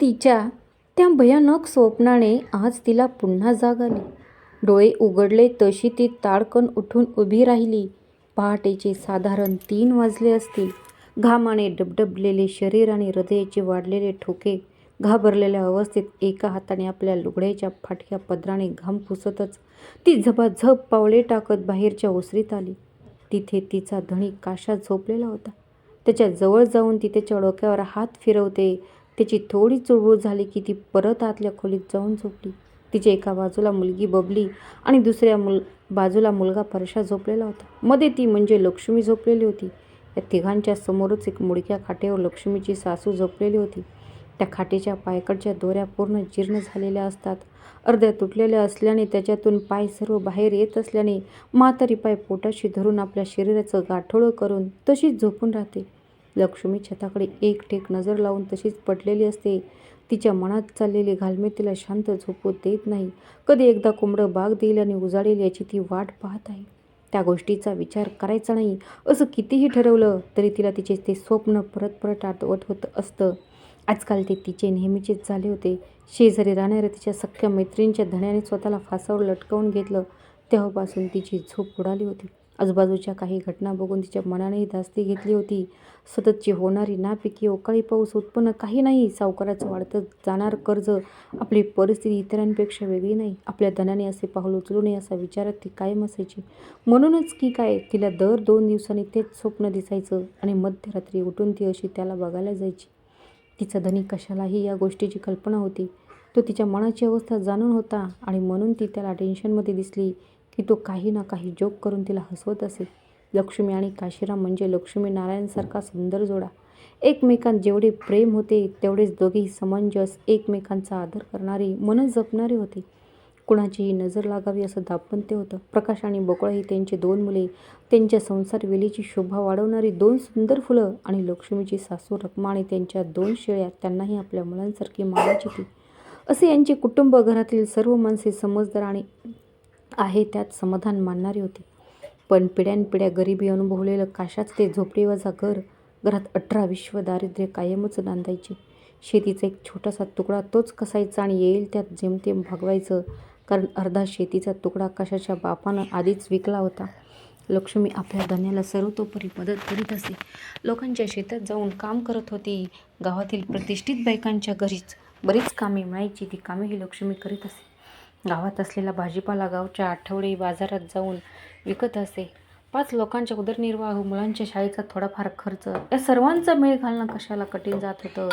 तिच्या त्या भयानक स्वप्नाने आज तिला पुन्हा जाग आली. डोळे उघडले तशी ती ताडकन उठून उभी राहिली. पहाटेचे साधारण तीन वाजले असतील. घामाने डबडबलेले शरीर आणि हृदयाचे वाढलेले ठोके. घाबरलेल्या अवस्थेत एका हाताने आपल्या लुगड्याच्या फाटक्या पदराने घाम पुसतच ती झपाझप पावले टाकत बाहेरच्या ओसरीत आली. तिथे तिचा धणी काशात झोपलेला होता. त्याच्याजवळ जाऊन ती त्याच्या डोक्यावर हात फिरवते. त्याची थोडी चुळबुळ झाली की ती परत आतल्या खोलीत जाऊन झोपली. तिच्या एका बाजूला मुलगी बबली आणि दुसऱ्या मुल बाजूला मुलगा परशा झोपलेला होता. मध्ये ती म्हणजे लक्ष्मी झोपलेली होती. या तिघांच्या समोरच एक मुडक्या खाटेवर लक्ष्मीची सासू झोपलेली होती. त्या खाटेच्या पायकडच्या दोऱ्या पूर्ण जीर्ण झालेल्या असतात. अर्ध्या तुटलेल्या असल्याने त्याच्यातून पाय सर्व बाहेर येत असल्याने म्हातारी पाय पोटाशी धरून आपल्या शरीराचं गाठोळं करून तशीच झोपून राहते. लक्ष्मी छताकडे एकटेक नजर लावून तशीच पडलेली असते. तिच्या मनात चाललेली घालमे तिला शांत झोपू देत नाही. कधी एकदा कोंबडं बाग देईल आणि उजाडेल याची ती वाट पाहत आहे. त्या गोष्टीचा विचार करायचा नाही असं कितीही ठरवलं तरी तिला तिचे ते स्वप्न परत परत आठवत असतं. आजकाल ते तिचे नेहमीचेच झाले होते. शेजारी राहणाऱ्या तिच्या सख्ख्या मैत्रिणीच्या धण्याने स्वतःला फासावर लटकवून घेतलं तेव्हापासून तिची झोप उडाली होती. आजूबाजूच्या काही घटना बघून तिच्या मनानेही धास्ती घेतली होती. सततची होणारी नापिकी, अवकाळी पाऊस, उत्पन्न काही नाही, सावकाराचं वाढतं जाणारं कर्ज, आपली परिस्थिती इतरांपेक्षा वेगळी नाही, आपल्या धनाने असे पाऊल उचलू नये असा विचारात ती कायम असायची. म्हणूनच की काय तिला दर दोन दिवसांनी तेच स्वप्न दिसायचं आणि मध्यरात्री उठून ती अशी त्याला बघायला जायची. तिचा धनी कशालाही या गोष्टीची कल्पना होती. तो तिच्या मनाची अवस्था जाणून होता आणि म्हणून ती त्याला टेन्शनमध्ये दिसली की तो काही ना काही जोक करून तिला हसवत असे. लक्ष्मी आणि काशीराम म्हणजे लक्ष्मी-नारायणसारखा सुंदर जोडा. एकमेकांत जेवढे प्रेम होते तेवढेच दोघेही समंजस, एकमेकांचा आदर करणारे, मन जपणारे होते. कुणाचीही नजर लागावी असं दाम्पत्य होतं. प्रकाश आणि बकुळा ही त्यांची दोन मुले, त्यांच्या संसार-वेलीची शोभा वाढवणारी दोन सुंदर फुलं आणि लक्ष्मीची सासू रक्मा आणि त्यांच्या दोन शेळ्या त्यांनाही आपल्या मुलांसारखी मानायची ती. असे यांचे कुटुंब. घरातील सर्व माणसे समजदार आणि आहे त्यात समाधान मानणारी होती. पण पिढ्यानपिढ्या गरिबी अनुभवलेलं काशाच ते झोपडीवजा घर. घरात अठरा विश्व दारिद्र्य कायमच नांदायचे. शेतीचा एक छोटासा तुकडा तोच कसायचा आणि येईल त्यात जेमतेम भागवायचं. कारण अर्धा शेतीचा तुकडा काशाच्या बापानं आधीच विकला होता. लक्ष्मी आपल्या धन्याला सर्वतोपरी मदत करीत असे. लोकांच्या शेतात जाऊन काम करत होती. गावातील प्रतिष्ठित बायकांच्या घरीच बरीच कामे मिळायची ती कामेही लक्ष्मी करीत असे. गावात असलेला भाजीपाला गावच्या आठवडे बाजारात जाऊन विकत असे. पाच लोकांच्या उदरनिर्वाह, मुलांच्या शाळेचा थोडाफार खर्च या सर्वांचा मेळ घालणं कशाला कठीण जात होतं.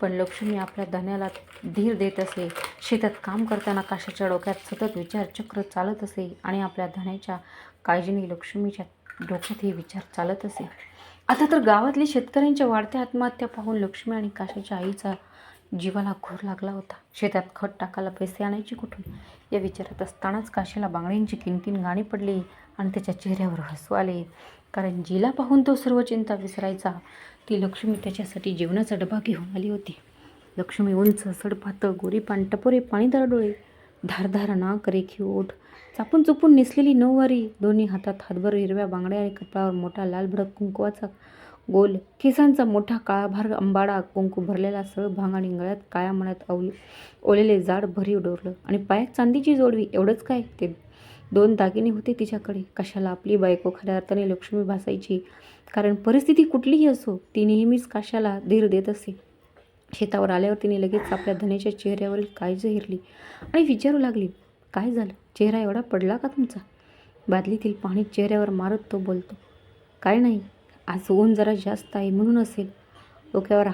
पण लक्ष्मी आपल्या धन्याला धीर देत असे. शेतात काम करताना काशाच्या डोक्यात सतत विचारचक्र चालत असे आणि आपल्या धन्याच्या काळजीने लक्ष्मीच्या डोक्यातही विचार चालत असे. आता तर गावातल्या शेतकऱ्यांच्या वाढत्या आत्महत्या पाहून लक्ष्मी आणि काशाच्या आईचा जीवाला घोर लागला होता. शेतात खत टाकायला पैसे आणायचे कुठून या विचारात असतानाच काशीला बांगड्यांची किणकिण गाणी पडली आणि त्याच्या चेहऱ्यावर हसू आले. कारण जिला पाहून तो सर्व चिंता विसरायचा ती लक्ष्मी त्याच्यासाठी जेवणाचा डबा घेऊन आली होती. लक्ष्मी उंच, सडपातळ, गोरीपान, टपोरे पाणीदार डोळे, धारधार नाक, रेखी ओठ, चापून चुपून नेसलेली नऊवारी, दोन्ही हातात हातभर हिरव्या बांगड्या आणि कपाळावर मोठा लालभडक कुंकवाचा गोल, केसांचा मोठा काळाभार अंबाडा, कुंकू भरलेला सळभांग आणि गळ्यात काळ्या मण्यात ओलेले जाड भरीव डोरलं आणि पायात चांदीची जोडवी. एवढंच काय, ते दोन दागिने होते तिच्याकडे. कशाला आपली बायको खऱ्या अर्थाने लक्ष्मी भासायची. कारण परिस्थिती कुठलीही असो, ती नेहमीच काशाला धीर देत असे. शेतावर आल्यावर तिने लगेच आपल्या धनेच्या चेहऱ्यावरील काळजी हिरली आणि विचारू लागली, काय झालं? चेहरा एवढा पडला का तुमचा? बादलीतील पाणी चेहऱ्यावर मारत तो बोलतो, काय नाही, आज ऊन जरा जास्त आहे म्हणून असेल. डोक्यावर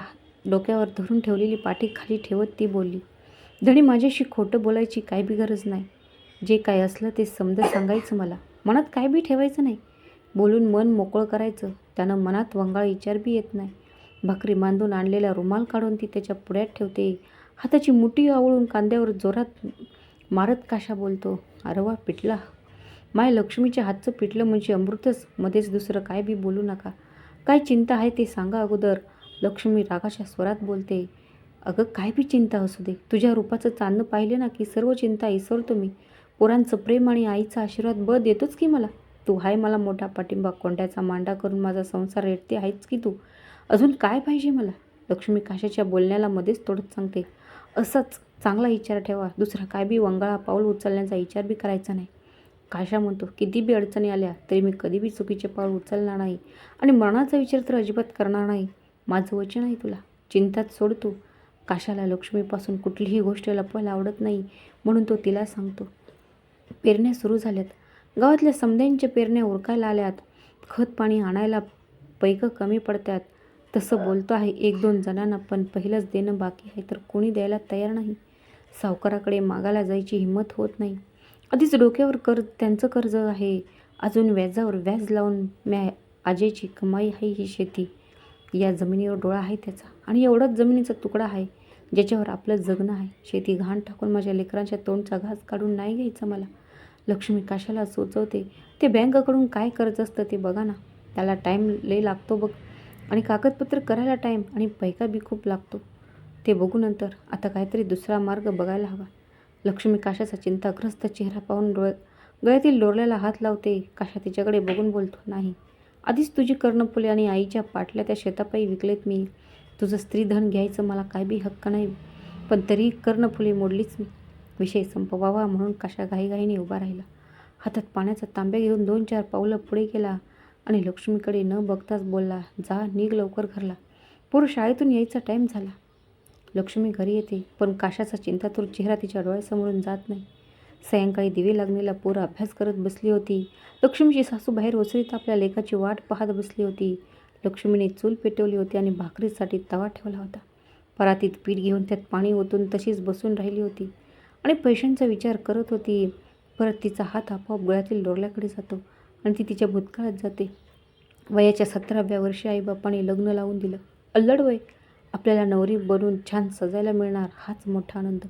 डोक्यावर धरून ठेवलेली पाठी खाली ठेवत ती बोलली, धणी माझ्याशी खोटं बोलायची काय बी गरज नाही. जे काय असलं ते समज सांगायचं मला. मनात काय बी ठेवायचं नाही. बोलून मन मोकळं करायचं. त्यानं मनात वंगाळ विचार बी येत नाही. भाकरी बांधून आणलेला रुमाल काढून ती त्याच्या पुढ्यात ठेवते. हाताची मुठी आवळून कांद्यावर जोरात मारत काशा बोलतो, अरवा पिटला माय लक्ष्मीच्या हातचं पिटलं म्हणजे अमृतच. मध्येच दुसरं काय बी बोलू नका. काय चिंता आहे ते सांगा अगोदर. लक्ष्मी रागाच्या स्वरात बोलते, अगं काय बी चिंता असू दे. तुझ्या रूपाचं चांदणं पाहिले ना की सर्व चिंता इसरतो मी. पोरांचं प्रेम आणि आईचा आशीर्वाद ब देतोच की मला. तू हाय मला मोठा पाठिंबा. कोंड्याचा मांडा करून माझा संसार रेटते आहेच की तू. अजून काय पाहिजे मला? लक्ष्मी काशाच्या बोलण्याला मध्येच तोडत सांगते असंच चांगला विचार ठेवा दुसरा काय बी वंगाळा पाऊल उचलण्याचा विचार बी करायचा नाही काशा म्हणतो किती बी अडचणी आल्या तरी मी कधी बी चुकीचे पाऊल उचलणार नाही आणि मरणाचा विचार तर अजिबात करणार नाही. माझं वचन आहे तुला. चिंतात सोडतो. काशाला लक्ष्मीपासून कुठलीही गोष्ट लपवायला आवडत नाही म्हणून तो तिला सांगतो. पेरण्या सुरू झाल्यात. गावातल्या समद्यांच्या पेरण्या उरकायला आल्यात. खत पाणी आणायला पैकं कमी पडतात. तसं बोलतो आहे एक दोन जणांना पण पहिलंच देणं बाकी आहे तर कोणी द्यायला तयार नाही. सावकाराकडे मागायला जायची हिंमत होत नाही. आधीच डोक्यावर कर्ज त्यांचं कर्ज आहे. अजून व्याजावर व्याज लावून म्या आजेची कमाई आहे ही शेती. या जमिनीवर डोळा आहे त्याचा. आणि एवढाच जमिनीचा तुकडा आहे ज्याच्यावर आपलं जगणं आहे. शेती घाण टाकून माझ्या लेकरांच्या तोंडचा घास काढून नाही घ्यायचा मला. लक्ष्मी काशाला सुचवते? ते बँककडून काय कर्ज असतं ते बघा ना. त्याला टाईम लय लागतो बघ. आणि कागदपत्र करायला टाईम आणि पैका बी खूप लागतो. ते बघू नंतर. आता काहीतरी दुसरा मार्ग बघायला हवा. लक्ष्मी काशाचा चिंताग्रस्त चेहरा पाहून डोळ गळ्यातील डोरल्याला हात लावते. काशा तिच्याकडे बघून बोलतो नाही. आधीच तुझी कर्णफुले आणि आईच्या पाटल्या त्या शेतापायी विकलेत मी. तुझं स्त्रीधन घ्यायचं मला काय बी हक्क नाही. पण तरी कर्णफुले मोडलीच मी. विषय संपवावा म्हणून काशा घाईघाईने उभा राहिला. हातात पाण्याचा तांब्या घेऊन दोन चार पावलं पुढे गेला आणि लक्ष्मीकडे न बघताच बोलला जा निघ लवकर घरला. पोर शाळेतून यायचा टाईम झाला. लक्ष्मी घरी येते पण काशाचा चिंतातूर चेहरा तिच्या डोळ्यासमोरून जात नाही. सायंकाळी दिवे लागलेला पोरं अभ्यास करत बसली होती. लक्ष्मीची सासू बाहेर ओसरीत आपल्या लेखाची वाट पाहत बसली होती. लक्ष्मीने चूल पेटवली होती आणि भाकरीसाठी तवा ठेवला होता. परातीत पीठ घेऊन त्यात पाणी ओतून तशीच बसून राहिली होती. आणि पैशांचा विचार करत होती. परत तिचा हात आपोआप गळ्यातील डोरल्याकडे जातो आणि ती तिच्या भूतकाळात जाते. वयाच्या सतराव्या वर्षी आईबापाने लग्न लावून दिलं. अल्लड वय आपल्याला नवरी बनून छान सजायला मिळणार हाच मोठा आनंद.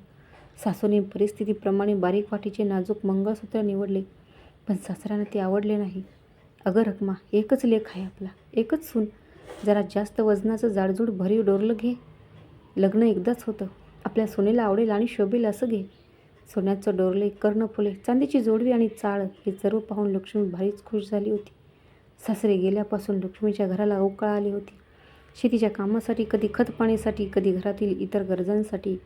सासूने परिस्थितीप्रमाणे बारीक वाटीचे नाजूक मंगळसूत्र निवडले पण सासऱ्यानं ते आवडले नाही. अगं रकमा एकच लेख आहे आपला एकच सून. जरा जास्त वजनाचं जाडजूड भरीव डोरलं घे. लग्न एकदाच होतं. आपल्या सोनेला आवडेल आणि शोभेल असं घे. सोन्याचं डोरले कर्णफुले चांदीची जोडवी आणि चाळ हे सर्व पाहून लक्ष्मी भारीच खुश झाली होती. सासरे गेल्यापासून लक्ष्मीच्या घराला अवकाळ आली होती. शेतीच्या कामासाठी कधी खतपाणीसाठी कधी घरातील इतर गरजांसाठी.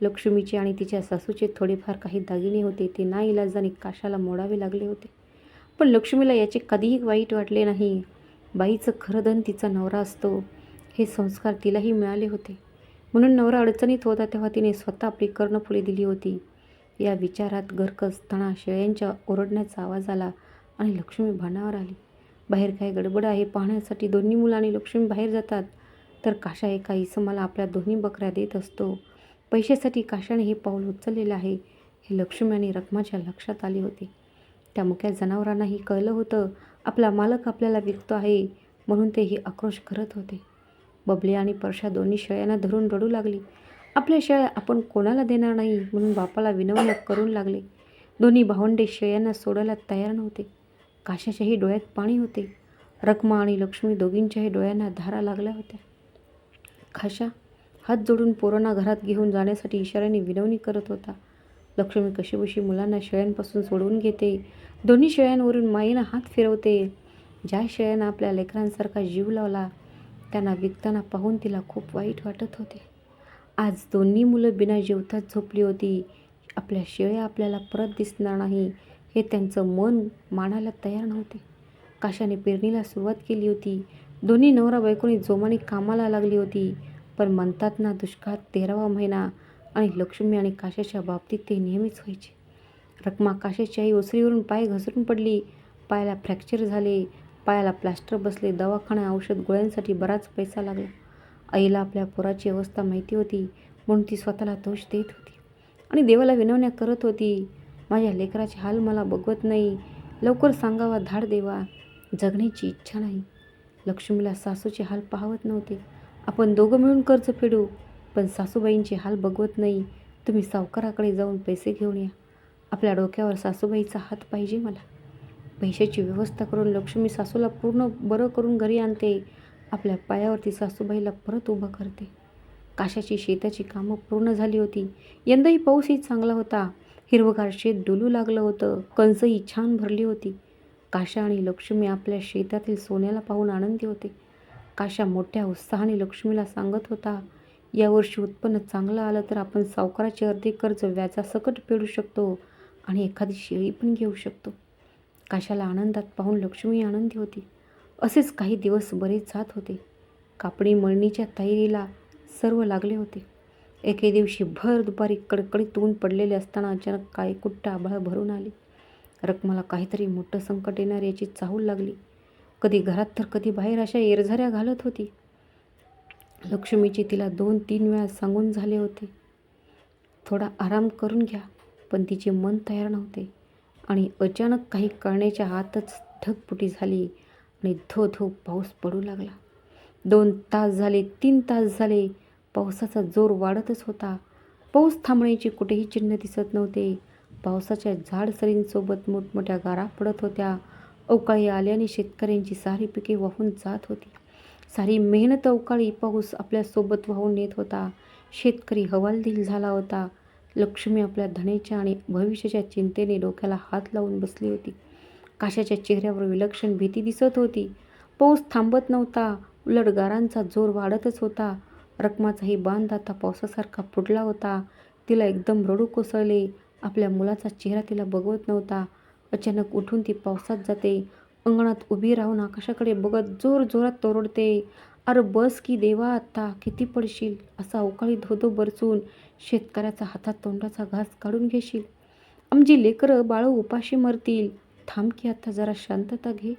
लक्ष्मीचे आणि तिच्या सासूचे थोडेफार काही दागिने होते. ते ना इलाजाने काशाला मोडावे लागले होते. पण लक्ष्मीला याचे कधीही वाईट वाटले नाही. बाईचं खरं धन तिचा नवरा असतो. हे संस्कार तिलाही मिळाले होते. म्हणून नवरा अडचणीत होता तेव्हा तिने स्वतः आपली कर्णफुले दिली होती. या विचारात गरकस तणा शेळ्यांच्या ओरडण्याचा आवाज आला आणि लक्ष्मी भानावर आली. बाहेर काय गडबड आहे पाहण्यासाठी दोन्ही मुलं आणि लक्ष्मी बाहेर जातात. तर काशा एका इसमाला आपल्या दोन्ही बकऱ्या देत असतो. पैशासाठी काशाने हे पाऊल उचललेलं आहे. हे लक्ष्मी आणि रखमाच्या लक्षात आले होते. त्या मुक्या जनावरांनाही कळलं होतं आपला मालक आपल्याला विकतो आहे म्हणून ते ही आक्रोश करत होते. बबले आणि परशा दोन्ही शेळ्यांना धरून रडू लागली. आपल्या शेळ्या आपण कोणाला देणार नाही म्हणून बापाला विनवण्या करून लागले. दोन्ही भावंडे शेळ्यांना सोडायला तयार नव्हते. काशाच्याही डोळ्यात पाणी होते. रखमा आणि लक्ष्मी दोघींच्याही डोळ्यांना धारा लागल्या होत्या. खाशा हात जोडून पोरांना घरात घेऊन जाण्यासाठी इशाऱ्याने विनवणी करत होता. लक्ष्मी कशीबशी मुलांना शेळ्यांपासून सोडवून घेते. दोन्ही शेळ्यांवरून माईनं हात फिरवते. ज्या शेळ्यांना आपल्या लेकरांसारखा जीव लावला त्यांना विकताना पाहून तिला खूप वाईट वाटत होते. आज दोन्ही मुलं बिना जेवताच झोपली होती. आपल्या शेळ्या आपल्याला परत दिसणार नाही. हे त्यांचं मन मानायला तयार नव्हते. काशाने पेरणीला सुरुवात केली होती. दोन्ही नवरा बायकोनी जोमाने कामाला लागली होती. पण म्हणतात ना दुष्काळात तेरावा महिना आणि लक्ष्मी आणि काशाच्या बाबतीत ते नेहमीच व्हायचे. रकमा काशाची आई ओसरीवरून पाय घसरून पडली. पायाला फ्रॅक्चर झाले. पायाला प्लास्टर बसले. दवाखाना औषध गोळ्यांसाठी बराच पैसा लागला. आईला आपल्या पोराची अवस्था माहिती होती म्हणून ती स्वतःला दोष देत होती. आणि देवाला विनवण्या करत होती. माझ्या लेकराचे हाल मला बघवत नाही. लवकर सांगावा धाड देवा. जगण्याची इच्छा नाही. लक्ष्मीला सासूचे हाल पाहवत नव्हते. आपण दोघं मिळून कर्ज फेडू पण सासूबाईंचे हाल बघवत नाही. तुम्ही सावकाराकडे जाऊन पैसे घेऊन या. आपल्या डोक्यावर सासूबाईचा हात पाहिजे मला. पैशाची व्यवस्था करून लक्ष्मी सासूला पूर्ण बरं करून घरी आणते. आपल्या पायावरती सासूबाईला परत उभं करते. काशाची शेताची कामं पूर्ण झाली होती. यंदाही पाऊसही चांगला होता. हिरवगार शेत डुलू लागलं होतं. कंसही छान भरली होती. काशा आणि लक्ष्मी आपल्या शेतातील सोन्याला पाहून आनंदी होते. काशा मोठ्या उत्साहाने लक्ष्मीला सांगत होता यावर्षी उत्पन्न चांगलं आलं तर आपण सावकाराचे अर्धे कर्ज व्याजासकट फेडू शकतो आणि एखादी शेळी पण घेऊ शकतो. काशाला आनंदात पाहून लक्ष्मी आनंदी होती. असेच काही दिवस बरेच जात होते. कापडी मळणीच्या तयारीला सर्व लागले होते. एके दिवशी भर दुपारी कडकडीत ऊन पडलेले असताना अचानक काय कुट्ट आभाळ भरून आले. रकमाला काहीतरी मोठं संकट येणार याची चाहूल लागली. कधी घरात तर कधी बाहेर अशा एरझऱ्या घालत होती. लक्ष्मीची तिला दोन तीन वेळा सांगून झाले होते. थोडा आराम करून घ्या पण तिचे मन तयार नव्हते. आणि अचानक काही कळण्याच्या हातच ढगपुटी झाली आणि धो धो पाऊस पडू लागला. दोन तास झाले तीन तास झाले पावसाचा जोर वाढतच होता. पाऊस थांबण्याची कुठेही चिन्ह दिसत नव्हते. पावसाच्या झाडसरींसोबत मोठमोठ्या गारा पडत होत्या. अवकाळी आल्याने शेतकऱ्यांची सारी पिके वाहून जात होती. सारी मेहनत अवकाळी पाऊस आपल्यासोबत वाहून नेत होता. शेतकरी हवालदिल झाला होता. लक्ष्मी आपल्या धनेच्या आणि भविष्याच्या चिंतेने डोक्याला हात लावून बसली होती. काशाच्या चेहऱ्यावर विलक्षण भीती दिसत होती. पाऊस थांबत नव्हता. उलट गारांचा जोर वाढतच होता. रकमाचाही बांध आता पावसासारखा फुटला होता. तिला एकदम रडू कोसळले. आपल्या मुलाचा चेहरा तिला बघवत नव्हता. अचानक उठून ती पावसात जाते. अंगणात उभी राहून आकाशाकडे बघत जोर जोरात तोरडते. अरे बस की देवा आत्ता किती पडशील? असा अवकाळी धोधो बरसून शेतकऱ्याचा हातात तोंडाचा घास काढून घेशील. आमची लेकरं बाळं उपाशी मरतील. थांब की आता जरा शांतता घे.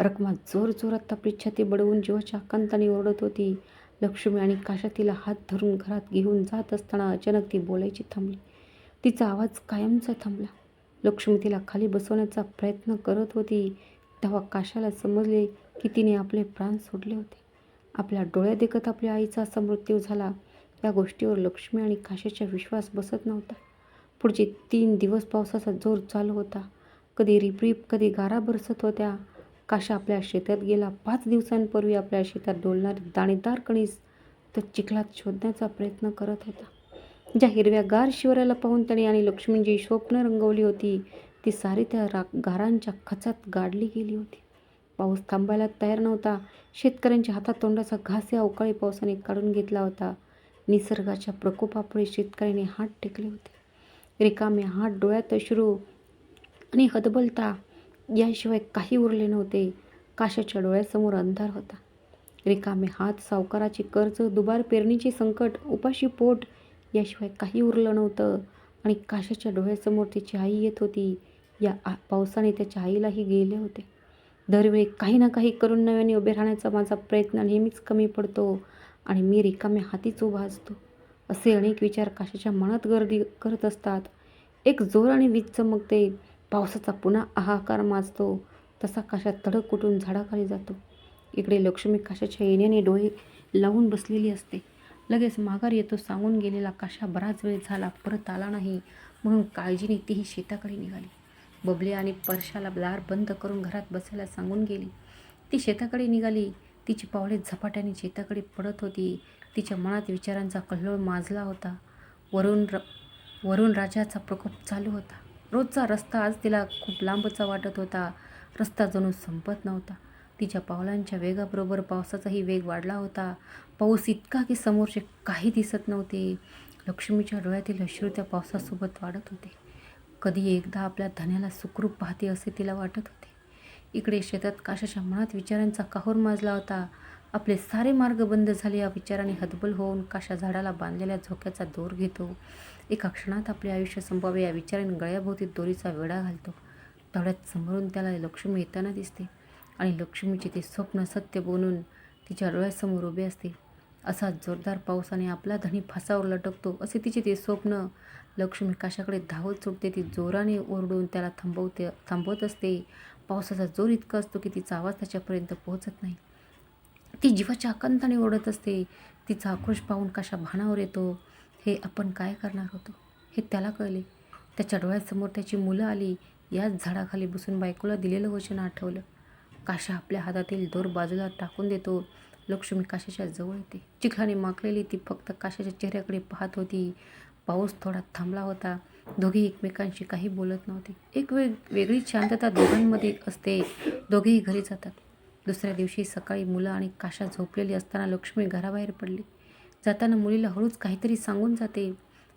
रकमा जोर जोरात आपली छाती बडवून जीवाच्या आकांताने ओरडत होती. लक्ष्मी आणि काशा तिला हात धरून घरात घेऊन जात असताना अचानक ती बोलायची थांबली. तिचा आवाज कायमचा थांबला. लक्ष्मी तिला खाली बसवण्याचा प्रयत्न करत होती तेव्हा काशाला समजले की तिने आपले प्राण सोडले होते. आपल्या डोळ्या देखत आपल्या आईचा असा मृत्यू झाला. या गोष्टीवर लक्ष्मी आणि काशाचा विश्वास बसत नव्हता. पुढचे तीन दिवस पावसाचा जोर चालू होता. कधी रिपरिप कधी गारा बरसत होत्या. काशा आपल्या शेतात गेला. पाच दिवसांपूर्वी आपल्या शेतात डोलणारी दाणेदार कणीस तर चिखलात शोधण्याचा प्रयत्न करत होता. ज्या हिरव्या गार शिवराला पाहून त्याने आणि लक्ष्मींची स्वप्न रंगवली होती ती सारी त्या रा गारांच्या खचात गाडली गेली होती. पाऊस थांबायला तयार नव्हता. शेतकऱ्यांच्या हातात तोंडाचा घास या अवकाळी पावसाने काढून घेतला होता. निसर्गाच्या प्रकोपापुढे शेतकऱ्याने हात टेकले होते. रिकामे हात डोळ्यात अश्रू आणि हदबलता याशिवाय काही उरले नव्हते. काशाच्या डोळ्यासमोर अंधार होता. रिकामे हात सावकाराचे कर्ज दुबार पेरणीचे संकट उपाशी पोट याशिवाय काही उरलं नव्हतं. आणि काशाच्या डोळ्यासमोर त्याची आई येत होती. या आ पावसाने त्याच्या आईलाही गेले होते. दरवेळी काही ना काही करून नव्याने उभे राहण्याचा माझा प्रयत्न नेहमीच कमी पडतो आणि मी रिकाम्या हातीच उभा असतो. असे अनेक विचार काशाच्या मनात गर्दी करत असतात. एक जोराने वीज चमकते. पावसाचा पुन्हा हाहाकार माजतो. तसा काशा तडक उठून झाडाखाली जातो. इकडे लक्ष्मी काशाच्या येण्याने डोळे लावून बसलेली असते. लगेच माघार येतो. सांगून गेलेला काशा बराच वेळ झाला. परत आला नाही. म्हणून काळजीने तीही शेताकडे निघाली. बबले आणि परशाला दार बंद करून घरात बसायला सांगून गेली. ती शेताकडे निघाली. तिची पावले झपाट्याने शेताकडे पडत होती. तिच्या मनात विचारांचा कल्लोळ माजला होता. वरुण र वरुण राजाचा प्रकोप चालू होता. रोजचा रस्ता आज तिला खूप लांबचा वाटत होता. रस्ता जणू संपत नव्हता. तिच्या पावलांच्या वेगाबरोबर पावसाचाही वेग वाढला होता. पाऊस इतका की समोरचे काही दिसत नव्हते. लक्ष्मीच्या डोळ्यातील अश्रू त्या पावसासोबत वाढत होते. कधी एकदा आपल्या धन्याला सुखरूप पाहते असे तिला वाटत होते. इकडे शेतात काशाच्या मनात विचारांचा काहूर माजला होता. आपले सारे मार्ग बंद झाले या विचाराने हतबल होऊन काशा झाडाला बांधलेल्या झोक्याचा दोर घेतो. एका क्षणात आपले आयुष्य संपावे या विचाराने गळ्याभोवती दोरीचा वेढा घालतो. तेवढ्यात समोरून त्याला लक्ष्मी येताना दिसते आणि लक्ष्मीचे ते स्वप्न सत्य बनून तिच्या डोळ्यासमोर उभे असते. असा जोरदार पावसाने आपला धनी फासावर लटकतो असे तिचे ते स्वप्न लक्ष्मी काशाकडे धावत सुटते. ती जोराने ओरडून त्याला थांबवते थांबवत असते. पावसाचा जोर इतका असतो की तिचा आवाज त्याच्यापर्यंत पोहोचत नाही. ती जीवाच्या आकांताने ओढत असते. तिचा आक्रोश पाहून काशा भानावर येतो. हे आपण काय करणार होतो? हे त्याला कळले. त्याच्या डोळ्यासमोर त्याची मुलं आली. याच झाडाखाली बसून बायकोला दिलेलं वचन आठवलं. काशा आपल्या हातातील दोर बाजूला टाकून देतो. लक्ष्मी काशाच्या जवळ येते. चिखलाने माखलेली ती फक्त काशाच्या चेहऱ्याकडे पाहत होती. पाऊस थोडा थांबला होता. दोघे एकमेकांशी काही बोलत नव्हते. एक वेग वेगळी शांतता दोघांमध्ये असते. दोघेही घरी जातात. दुसऱ्या दिवशी सकाळी मुलं आणि काशा झोपलेली असताना लक्ष्मी घराबाहेर पडली. जाताना मुलीला हळूच काहीतरी सांगून जाते.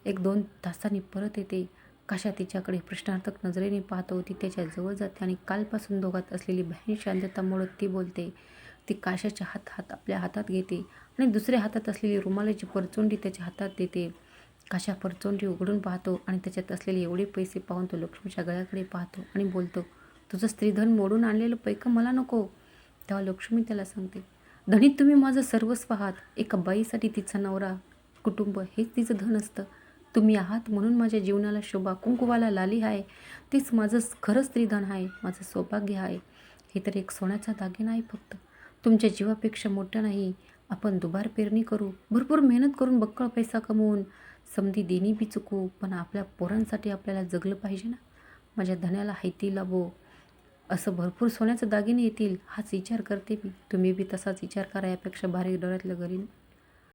एक दोन तासांनी परत येते. काशा तिच्याकडे प्रश्नार्थक नजरेने पाहतो ती त्याच्याजवळ जाते आणि कालपासून दोघात असलेली बहीण शांतता मोडत ती बोलते. ती काशाच्या हात हात आपल्या हातात घेते आणि दुसऱ्या हातात असलेली रुमालाची परचोंडी त्याच्या हातात देते. काशा परचोंडी उघडून पाहतो आणि त्याच्यात असलेले एवढे पैसे पाहून तो लक्ष्मीच्या गळ्याकडे पाहतो आणि बोलतो तुझं स्त्रीधन मोडून आणलेलं पैकं मला नको. तेव्हा लक्ष्मी त्याला सांगते धनी तुम्ही माझं सर्वस्व आहात. एका बाईसाठी तिचा नवरा कुटुंब हेच तिचं धन असतं. तुम्ही आहात म्हणून माझ्या जीवनाला शोभा कुंकुवाला लाली आहे. तेच माझं खरं स्त्रीधन आहे. माझं सौभाग्य आहे. हे तर एक सोन्याचा दागिना आहे फक्त. तुमच्या जीवापेक्षा मोठं नाही. आपण दुबार पेरणी करू. भरपूर मेहनत करून बक्कळ पैसा कमवून समधी देणी बी चुकू. पण आपल्या पोरांसाठी आपल्याला जगलं पाहिजे ना. माझ्या धन्याला हायती लाभो. असं भरपूर सोन्याचं दागिने येतील हाच विचार करते मी. तुम्ही बी तसाच विचार करा यापेक्षा भारी डोळ्यातलं घरी